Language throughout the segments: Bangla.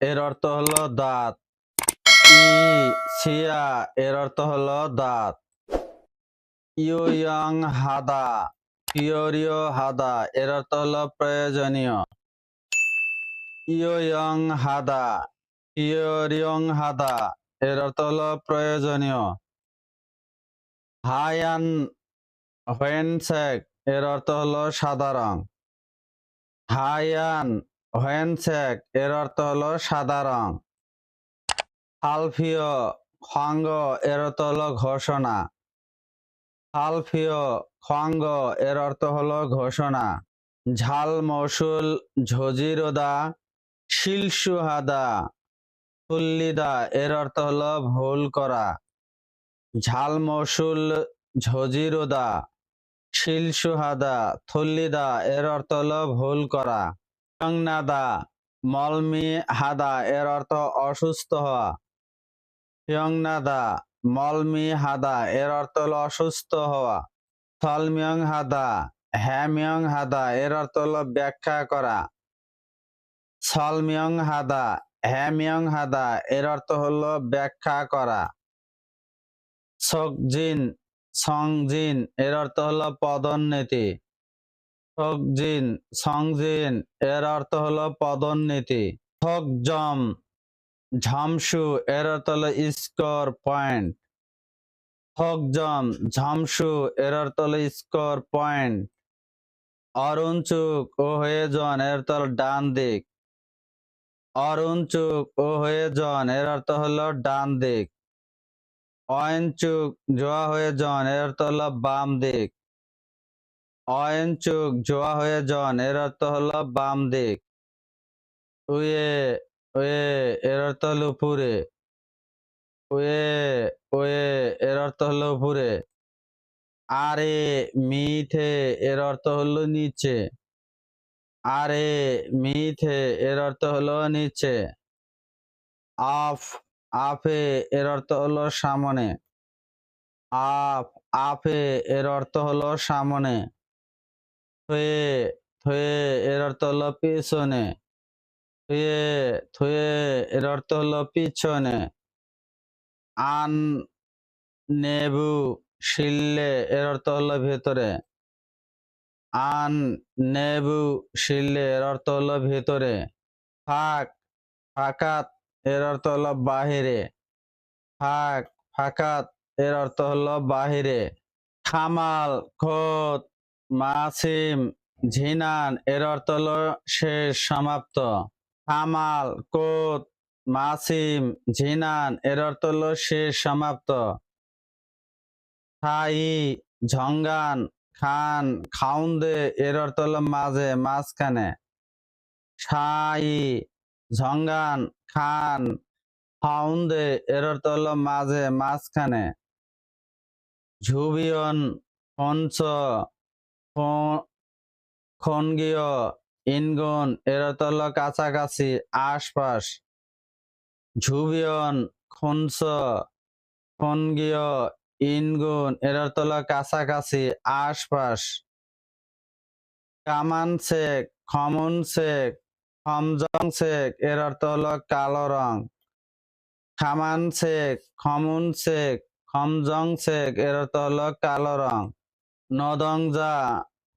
এর অর্থ হলো দাঁত। ই সিয়া এর অর্থ হলো দাঁত। ইয়ং হাদা, পিওরিও হাদা, এর অর্থ হলো প্রয়োজনীয়। ইয়ং হাদা, পিওরিয়ং হাদা, এর অর্থ হলো প্রয়োজনীয়। হায়ান হোয়েনসেক, এর অর্থ হলো সাদা রং হায়ান হোয়েনসেক এর অর্থ হলো সাদা রং। আলফিও খঙ্গ, এর অর্থ হলো ঘোষণা। আলফিও খঙ্গ, এর অর্থ হলো ঘোষণা। ঝাল মৌসুল ঝজিরোদা, শিলসুহাদা তুল্লিদা এর অর্থ হলো ভুল করা। ঝাল মৌসুল ঝজিরোদা, শিলসুহাদা থুল্লিদা এর অর্থ হলো ভুল করা। ইয়ংনাদা মলমি হাদা, এর অর্থ অসুস্থ হওয়া। ইয়ংনাদা মলমি হাদা, এর অর্থ হলো অসুস্থ হওয়া। থলমিয়ং হাদা, হ্যামিয়ং হাদা, এর অর্থ হলো ব্যাখ্যা করা। সলমিয়ং হাদা, হ্যামিয়ং হাদা, এর অর্থ হলো ব্যাখ্যা করা। সকজিন সংজিন, এর অর্থ হলো পদোন্নতি। সকজিন সংজিন, এর অর্থ হলো পদোন্নতি। থকজম ঝামসু, এর অর্থ হলো স্কোর পয়েন্ট। থকজম ঝামসু, এর অর্থ হলো স্কোর পয়েন্ট। অরুণচুক, ও হয়ে জন এর হলো ডান দিক। অরুণচুক, ও হয়ে জন এর অর্থ হলো ডান দিক। অয়নচুক, জোয়া হয়ে জন এর অর্থ হলো বাম দিক। অয়নচুক জোয়া হয়ে জন এর অর্থ হলো বাম দিক। উয়ে উয়ে, এর অর্থ হলো উপরে। উয়ে উয়ে, এর অর্থ হলো উপরে। আরে, মিথে, এর অর্থ হলো নিচে। আরে, মিথে, এর অর্থ হলো নিচে। আফ, আফে, এর অর্থ হলো সামনে। আফ, আফে, এর অর্থ হলো সামনে। থয়ে থয়ে এর অর্থ পিছনে। থুয়ে থুয়ে এর অর্থ পিছনে। আন নেবু শিললে এর অর্থ হলো ভেতরে। আন নেবু শিললে এর অর্থ হলো ভেতরে। ফাঁক, ফাঁকাত এর অর্থ হলো বাহিরে। ফাঁক, ফাঁকাত এর অর্থ হলো বাহিরে। খামাল, খোদ মাসিম, ঝিনান, এর অর্থ হলো শেষ, সমাপ্ত। খামাল কোত, মাসিম, ঝিনান, এর অর্থ হলো শেষ, সমাপ্ত। খাই ঝঙ্গান, খান, খাউন্দে, এর অর্থ হলো মাঝে, মাঝখানে। সাই, ঝঙ্গান, খান ফাউন্দে এর অর্থ হলো মাঝে, মাঝখানে। ঝুবিয়ন ফঞ্চ খনগীয় ইনগুন এর অর্থ হলো কাছাকাছি আশপাশ। ঝুবিয়ন খনস খনগীয় ইনগুন এর অর্থ হলো কাছাকাছি আশপাশ। কামান শেখ, খমন শেখ, খমজং শেখ এর অর্থ হলো কালো রং। খামান শেখ, খমুন শেখ, খমজং শেখ এর অর্থ হলো কালো রং। নদংজা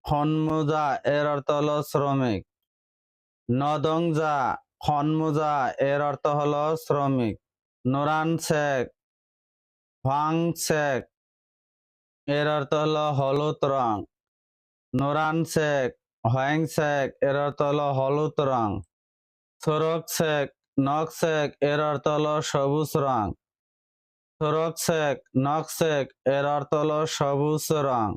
খনমুজা এর অর্থ হলো শ্রমিক। নদংজা খনমুজা এর অর্থ হলো শ্রমিক। নুরান শেখ, হোয়াং শেখ, এর অর্থ হলো হলুদ রং। নুরান শেখ, হোয়াং শেখ, এর অর্থ হলো হলুদ রং। সরক শেখ নক শেখ, এর অর্থ হলো সবুজ রং। সরক শেখ নক শেখ, এর অর্থ হলো সবুজ রং।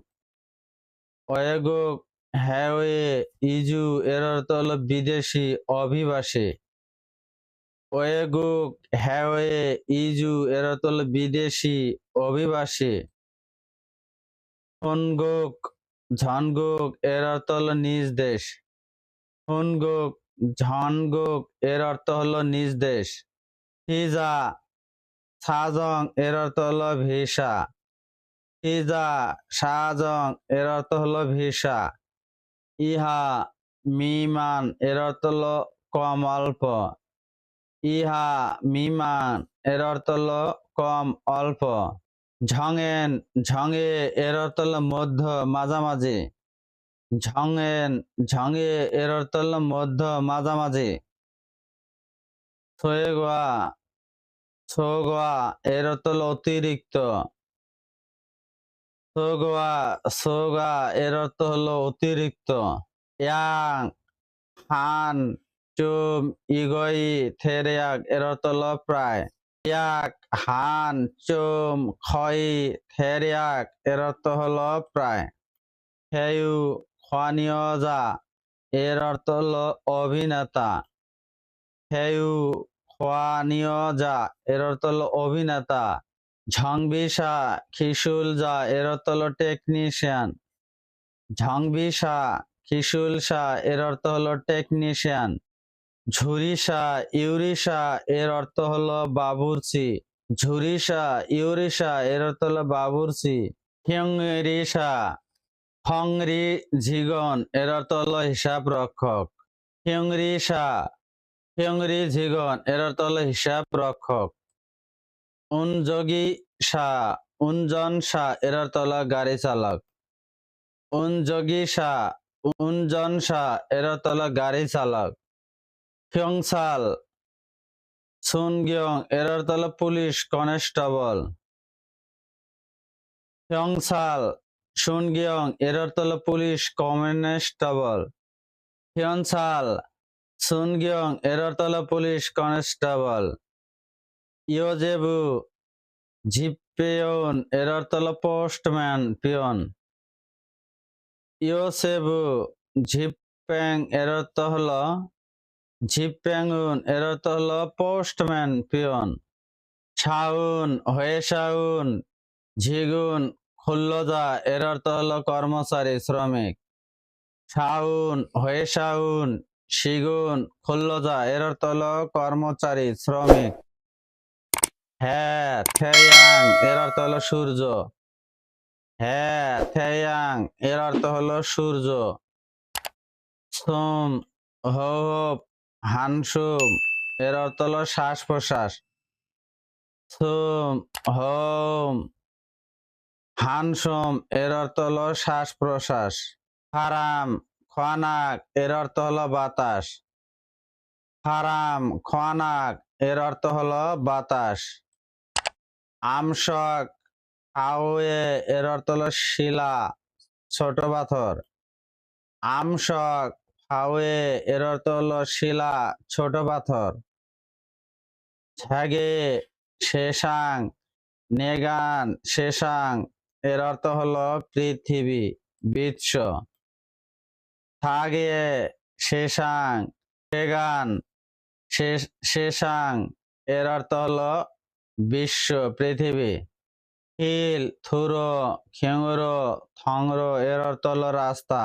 ওয়েগুক হ্যাওয়ে ইজু এর অর্থ হলো বিদেশি, অভিবাসী। ওয়েগুক হ্যাওয়ে ইজু এর অর্থ হলো বিদেশি, অভিবাসী। হুনগুক ঝনগুক এর অর্থ হলো নিজ দেশ। হুনগুক ঝনগুক এর অর্থ হলো নিজ দেশ। হিজা, সাজং এর অর্থ হলো ভিসা। হিজা শাহজং এর অর্থ হলো ভিসা। ইহা মিমান, এর অর্থ হলো কম অল্প। ইহা মিমান, এর অর্থ হলো কম অল্প। ঝঙেন ঝঙে এর অর্থ হলো মধ্য, মাঝামাঝি। ঝঙেন ঝঙে এর অর্থ হলো মধ্য, মাঝামাঝি। সোয়েগোয়া সোগোয়া এর অর্থ হলো অতিরিক্ত। সোগোয়া সোগা, এর অর্থ হলো অতিরিক্ত। ইয়াং, হান, চুম, ইগই, থেরেয়াক, এর অর্থ হলো প্রায়। ইয়াক, হান, চুম, খই, থেরিয়াক, এর অর্থ হলো প্রায়। হেয়ু খোয়ানিয়জা এর অর্থ হলো অভিনেতা। হেয়ু খোয়ানিয়জা এর অর্থ হলো অভিনেতা। ঝংবিসা খিসুলজা এর অর্থ হলো টেকনিশিয়ান ঝংবিসা খিসুলসা এর অর্থ হলো টেকনিশিয়ান ঝুরিসা ইউরিসা এর অর্থ হলো বাবুর্চি। ঝুরিসা ইউরিসা এর অর্থ হলো বাবুর্চি। হিংরিসা হংরি ঝিগন এর অর্থ হলো হিসাব রক্ষক হিংরিসা হিংরি ঝিগন এর অর্থ হলো হিসাব রক্ষক উনযোগী সা, উনজন সা এর অর্থ হলো গাড়ি চালক। উনযোগী সা, উনজন সা এর অর্থ হলো গাড়ি চালক। ফিয়ংসাল, সুনগিয়ং এর অর্থ হলো পুলিশ, কনস্টেবল। ফিয়ংসাল, সুনগিয়ং এর তলা পুলিশ, কনস্টেবল। ফিয়নসাল সুনগিয়ং এর অর্থ হলো পুলিশ, কনস্টেবল। ইয়োজেবু জিপেয়ন এর অর্থ হলো পোস্টম্যান, পিয়ন। ইয়োসেবু ঝিপপ্যাং এর অর্থ হলো ঝিপপ্যাঙ্গুন এর অর্থ হলো পোস্টম্যান, পিয়ন। ছাউন হয়ে শাউন ঝিগুন, খুল্লজা এর অর্থ হলো কর্মচারী, শ্রমিক। শাউন হয়ে শাউন শিগুন, খুল্লজা এর অর্থ হলো কর্মচারী, শ্রমিক। হ্যাঁ এর অর্থ হলো সূর্য। হ্যাঁ এর অর্থ হলো সূর্য। সোম হোপ হানসুম, এর অর্থ হলো শ্বাস প্রশ্বাস সোম, হোম, হানসুম, এর অর্থ হলো শ্বাস প্রশ্বাস হারাম, খোয়ানাক, এর অর্থ হলো বাতাস। হারাম, খোয়ানাক, এর অর্থ হলো বাতাস। আমশক আওয়ে এর অর্থ হলো শিলা, ছোট পাথর। আমশক হাওয়ে এর অর্থ হলো শিলা, ছোট পাথর। ছ্যাগে শেষাং নেগান শেষাং এর অর্থ হলো পৃথিবী, বিশ্ব। থাগে শেষাং সেগান শেষাং এর অর্থ হলো বিশ্ব পৃথিবী। হিল থুরো খেঙ্গরো থংরো এর হলো রাস্তা।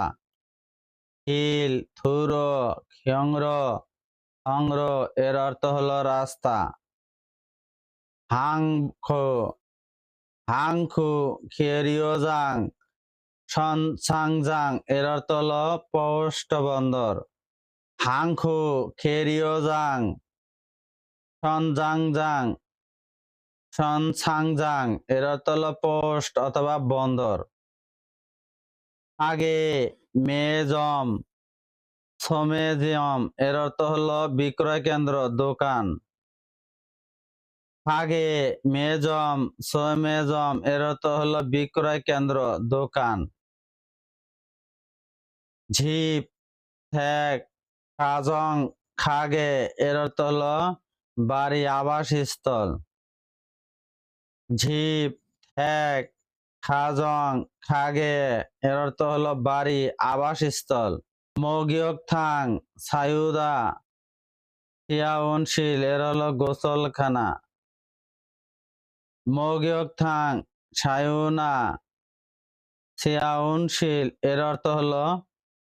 হিল থুরো খেঙ্গরো থংরো এর অর্থ হলো রাস্তা। হাংখো, হাংখু, খেরিওজাং সাংজাং এর অর্থ হলো পোস্ট বন্দর। হাংখু, খেরিওজাং সনজাংজাং সনসাংজাং এর হলো পোস্ট অথবা বন্দর। আগে মেজম, সোমেজিয়ম, এর অর্থ হলো বিক্রয় কেন্দ্র, দোকান। আগে মেজম সোমেজম এর অর্থ হলো বিক্রয় কেন্দ্র, দোকান। ঝিপ, ঠেক খাজং খাগে, এর অর্থ হলো বাড়ি, আবাসস্থল। ঝিপ, ঠেক, খাজং, খাগে, এর অর্থ হলো বাড়ি, আবাসস্থল। মগিয়ক থাং সায়ুদা তিয়াউনশিল এর হলো গোসলখানা। মগিয়ক থাং সায়ুনা সিয়াউনশিল এর অর্থ হলো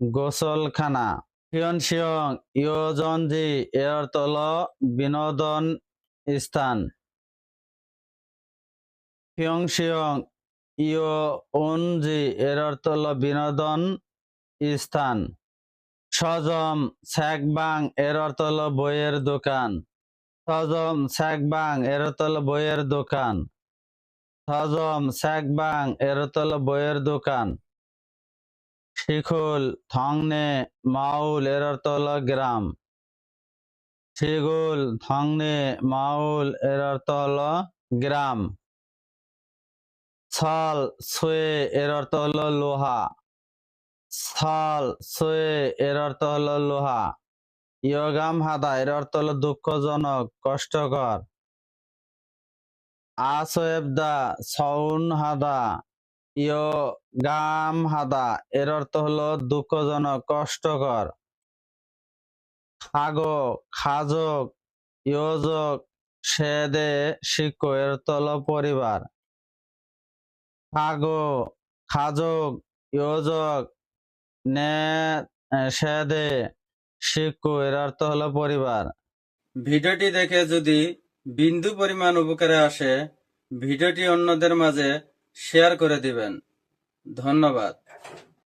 গোসলখানা। হিয়নশিয়ং ইয়োজনজি, এর অর্থ হলো বিনোদন স্থান হিয়ংশিয়ং ইয়ো উনজি এর অর্থ হলো বিনোদন স্থান। সজম স্যাকবাং এর অর্থ হলো বইয়ের দোকান। সজম স্যাকবাং এর অর্থ হলো বইয়ের দোকান। সজম স্যাকবাং এর অর্থ হলো বইয়ের দোকান। শিখুল, থংনে, মাউল, এর অর্থ হলো গ্রাম। শিগুল, থংনে, মাউল, এর অর্থ হলো গ্রাম। ছল সুয়ে এর অর্থ হলো লোহা। ছল সুয়ে এর অর্থ হলো লোহা। ইয়গাম হাদা, এর অর্থ হলো দুঃখজনক, কষ্টকর। আসোয়েবদা সউন হাদা ইয় গাম হাদা, এর অর্থ হলো দুঃখজনক, কষ্টকর। খাগো, খাজক, ইয়োজক, সেদে, শিক্ষ, এর অর্থ হলো পরিবার। খাগো, খাজক, ইয়োজক, নে সেদে শিক্ষ এর অর্থ হলো পরিবার। ভিডিওটি দেখে যদি বিন্দু পরিমাণ উপকারে আসে, ভিডিওটি অন্যদের মাঝে শেয়ার করে দিবেন। ধন্যবাদ।